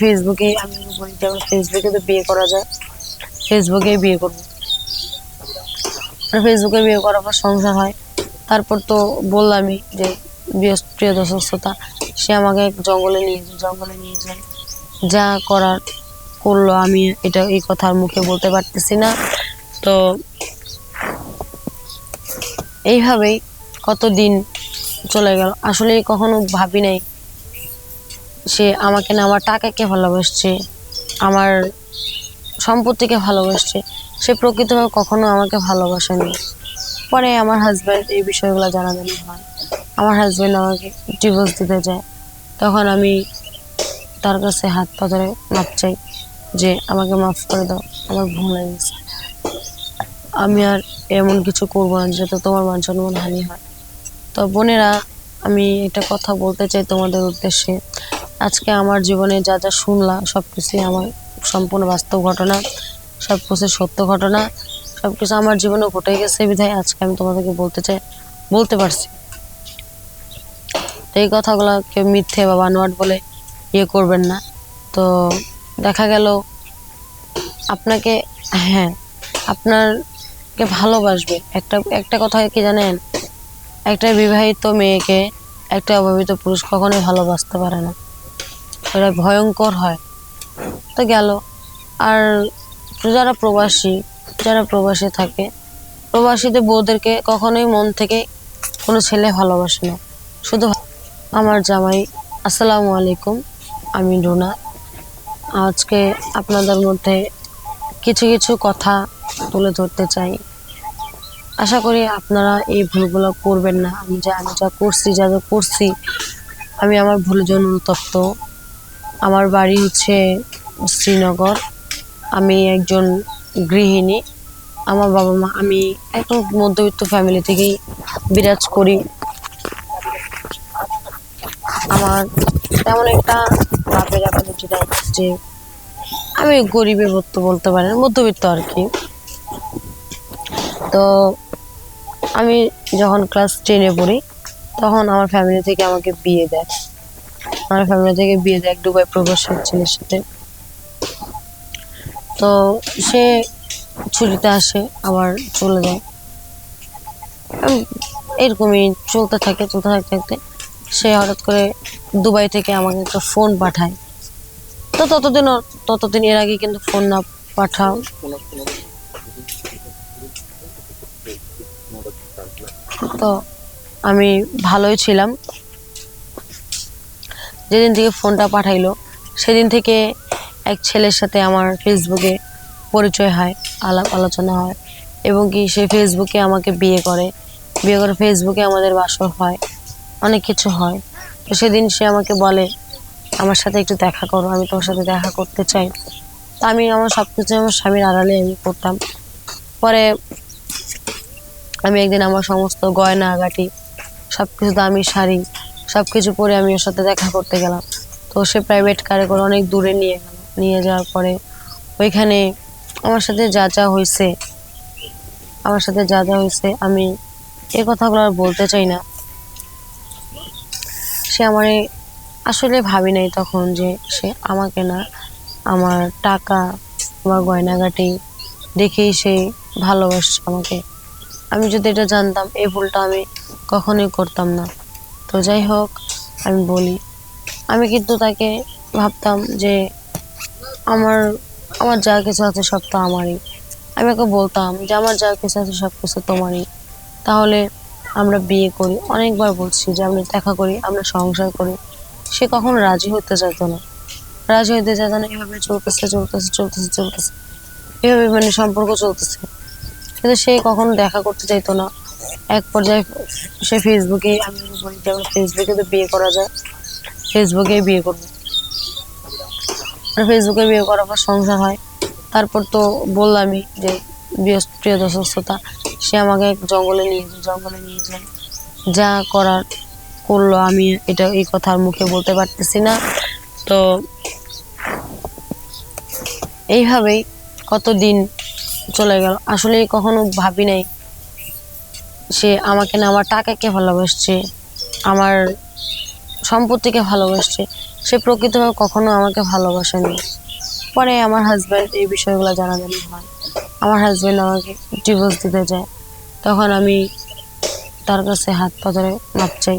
ফেসবুকে আমি বলি যেমন ফেসবুকে তো বিয়ে করা যায়। ফেসবুকে বিয়ে করব। ফেসবুকে বিয়ে করার পর সংসার হয়। তারপর তো বললামই যে প্রিয় দর্শকতা সে আমাকে জঙ্গলে নিয়ে যায়, জঙ্গলে নিয়ে যায়। যা করার করল আমি, এটা এই কথা আর মুখে বলতে পারতেছি না। তো এইভাবেই কতদিন চলে গেল। আসলে কখনো ভাবি নাই সে আমাকে না, আমার টাকাকে ভালোবাসছে, আমার সম্পত্তিকে ভালোবাসছে, সে প্রকৃতভাবে কখনো আমাকে ভালোবাসেনি। পরে আমার হাজব্যান্ড এই বিষয়গুলো জানাজানি হয়। আমার হাজব্যান্ড আমাকে ডিভোর্স দিতে যায়। তখন আমি তার কাছে হাত পা ধরে মাপ চাই যে, আমাকে মাফ করে দাও, আমার ভুল হয়ে গেছে। আমি আর এমন কিছু করব না যাতে তোমার মান সম্মান হানি হয়। তো বোনেরা, আমি একটা কথা বলতে চাই তোমাদের উদ্দেশ্যে। আজকে আমার জীবনে যা যা শুনলাম সব কিছুই আমার সম্পূর্ণ বাস্তব ঘটনা, সব কিছু সত্য ঘটনা, সব কিছু আমার জীবনে ঘটে গেছে বিধায় আজকে আমি তোমাদেরকে বলতে চাই, বলতে পারছি। তো এই কথাগুলো কেউ মিথ্যে বা বানোয়াট বলে ইয়ে করবেন না। তো দেখা গেল আপনাকে হ্যাঁ আপনারকে ভালোবাসবে। একটা একটা কথা কি জানেন? একটা বিবাহিত মেয়েকে একটা অভাবিত পুরুষ কখনোই ভালোবাসতে পারে না। এটা ভয়ঙ্কর হয়। তো গেল। আর যারা প্রবাসী যারা প্রবাসী থাকে, প্রবাসীদের বউদেরকে কখনোই মন থেকে কোনো ছেলে ভালোবাসে না। শুধু আমার জামাই। আসসালামু আলাইকুম, আমি রুনা। আজকে আপনাদের মধ্যে কিছু কিছু কথা তুলে ধরতে চাই। আশা করি আপনারা এই ভুলগুলো করবেন না। আমি যা আমি যা করছি, যা যা করছি, আমি আমার ভুলের জন্য অনুতপ্ত। আমার বাড়ি হচ্ছে শ্রীনগর। আমি একজন গৃহিণী। আমার বাবা মা, আমি একদম মধ্যবিত্ত ফ্যামিলি থেকেই বিরাজ করি। আমার তেমন একটা বাপের যে আমি গরিবে বলতে বলতে পারেন মধ্যবিত্ত আর কি। তো আমি যখন ক্লাস টেনে পড়ি, তখন আমার ফ্যামিলি থেকে আমাকে বিয়ে দেয়। আমার ফ্যামিলি থেকে বিয়ে দেয় ছেলের সাথে। তো সে ছুটিতে আসে, আবার চলে যায়। এরকমই চলতে থাকে, চলতে থাকতে থাকতে সে হঠাৎ করে দুবাই থেকে আমাকে একটা ফোন পাঠায়। তো ততদিন ততদিন এর আগে কিন্তু ফোন না পাঠাও। তো আমি ভালোই ছিলাম। যেদিন থেকে ফোনটা পাঠাইলো, সেদিন থেকে এক ছেলের সাথে আমার ফেসবুকে পরিচয় হয়, আলাপ আলোচনা হয় এবং কি সে ফেসবুকে আমাকে বিয়ে করে। বিয়ে করে ফেসবুকে আমাদের বাসর হয়, অনেক কিছু হয়। তো সেদিন সে আমাকে বলে, আমার সাথে একটু দেখা করো, আমি তোমার সাথে দেখা করতে চাই। তা আমি আমার সব কিছু আমার স্বামীর আড়ালে আমি করতাম। পরে আমি একদিন আমার সমস্ত গয়না গাটি সব কিছু দামি শাড়ি সব কিছু পরে আমি ওর সাথে দেখা করতে গেলাম। তো সে প্রাইভেট কারে করে অনেক দূরে নিয়ে গেল। নিয়ে যাওয়ার পরে ওইখানে আমার সাথে যা যা হয়েছে আমার সাথে যা যা হয়েছে আমি এই কথাগুলো আর বলতে চাই না। সে আমার আসলে ভাবি নাই তখন যে সে আমাকে না আমার টাকা আমার গয়নাগাটি দেখেই সে ভালোবাসছে আমাকে। আমি যদি এটা জানতাম, এই ভুলটা আমি কখনোই করতাম না। তো যাই হোক, আমি বলি। আমি কিন্তু তাকে ভাবতাম যে আমার আমার যা কিছু আছে সব তো আমারই। আমি ওকে বলতাম যে আমার যা কিছু আছে সব কিছু তোমারই। তাহলে আমরা বিয়ে করি। অনেকবার বলছি যে আমরা দেখা করি, আমরা সংসার করি। সে কখনো রাজি হতে চাইতো না। রাজি হতে চাইতো না, এভাবে চলতেছে চলতেছে চলতেছে চলতেছে। এভাবে মানে সম্পর্ক চলতেছে। কিন্তু সে কখনো দেখা করতে চাইতো না। এক পর্যায়ে সে ফেসবুকে আমি বলি যেমন ফেসবুকে তো বিয়ে করা যায়। ফেসবুকেই বিয়ে করব। ফেসবুকে বিয়ে করার পর সংসার হয়। তারপর তো বললামই যে প্রিয় দর্শকতা সে আমাকে জঙ্গলে নিয়ে যায়, জঙ্গলে নিয়ে যায়। যা করার করল আমি এটা এই কথার মুখে বলতে পারতেছি না। তো এইভাবেই কতদিন চলে গেল। আসলে কখনো ভাবি নাই সে আমাকে না, আমার টাকাকে ভালোবাসছে, আমার সম্পত্তিকে ভালোবাসছে, সে প্রকৃতভাবে কখনো আমাকে ভালোবাসেনি। পরে আমার হাজব্যান্ড এই বিষয়গুলো জানাজানি হয় আমার হাজব্যান্ড আমাকে ডিভোর্স দিতে যায়। তখন আমি তার কাছে হাত পা ধরে মাপ চাই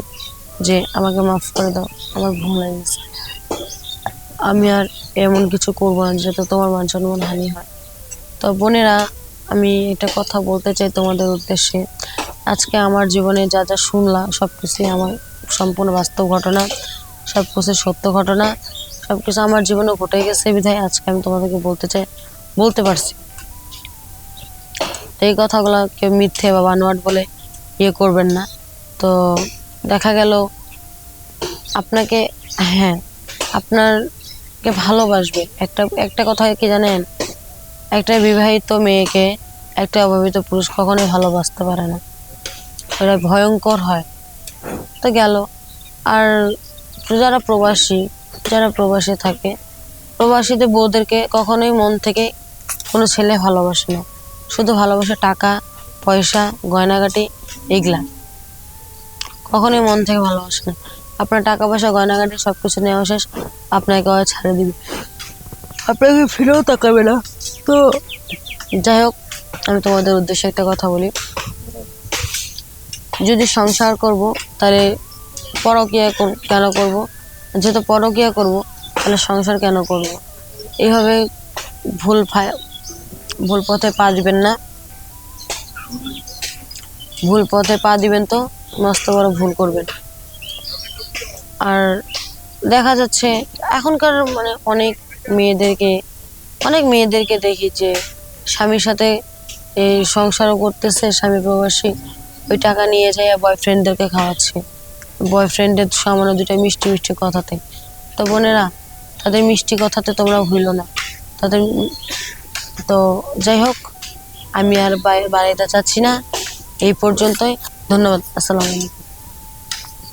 যে, আমাকে মাফ করে দাও, আমার ভুল হয়ে গেছে। আমি আর এমন কিছু করব না যাতে তোমার মান সম্মান হানি হয়। তো বোনেরা, আমি একটা কথা বলতে চাই তোমাদের উদ্দেশ্যে। আজকে আমার জীবনে যা যা শুনলাম সব কিছুই আমার সম্পূর্ণ বাস্তব ঘটনা, সব কিছু সত্য ঘটনা, সব কিছু আমার জীবনে ঘটে গেছে বিধায় আজকে আমি তোমাদেরকে বলতে চাই, বলতে পারছি। এই কথাগুলো কেউ মিথ্যে বা বানোয়াট বলে ইয়ে করবেন না। তো দেখা গেল আপনাকে হ্যাঁ আপনারকে ভালোবাসবে। একটা একটা কথা কি জানেন? একটা বিবাহিত মেয়েকে একটা অভাবিত পুরুষ কখনোই ভালোবাসতে পারে না। এটা ভয়ঙ্কর হয়। তো গেল। আর যারা প্রবাসী যারা প্রবাসী থাকে প্রবাসীদের বউদেরকে কখনোই মন থেকে কোনো ছেলে ভালোবাসে না। শুধু ভালোবাসে টাকা পয়সা গয়নাগাটি এগুলা। কখনোই মন থেকে ভালোবাসে না। আপনার টাকা পয়সা গয়নাগাটি সব কিছু নেওয়া শেষ আপনাকে ওরা ছাড়ে দিবে। আপনাকে ফিরেও তাকাবে না। তো যাই হোক আমি তোমাদের উদ্দেশ্যে একটা কথা বলি। যদি সংসার করব, তাহলে পরকিয়া কেন করব? যেহেতু পরকিয়া করব, তাহলে সংসার কেন করব? এইভাবে ভুল ভুল পথে পা দিবেন না। ভুল পথে পা দিবেন তো, মস্ত বড় ভুল করবেন। আর দেখা যাচ্ছে, এখনকার মানে অনেক মেয়েদেরকে অনেক মেয়েদেরকে দেখি যে স্বামীর সাথে এই সংসারও করতেছে, স্বামী প্রবাসী। ওই টাকা নিয়ে যায় বয়ফ্রেন্ডদেরকে খাওয়াচ্ছে। বয়ফ্রেন্ডের সামনে দুটো মিষ্টি মিষ্টি কথাতে। তো বোনেরা, তাদের মিষ্টি কথাতে তোমরা ভুল না। তাদের তো যাই হোক, আমি আর বাড়িতে চাচ্ছি না। এই পর্যন্তই। ধন্যবাদ। আসসালামু আলাইকুম।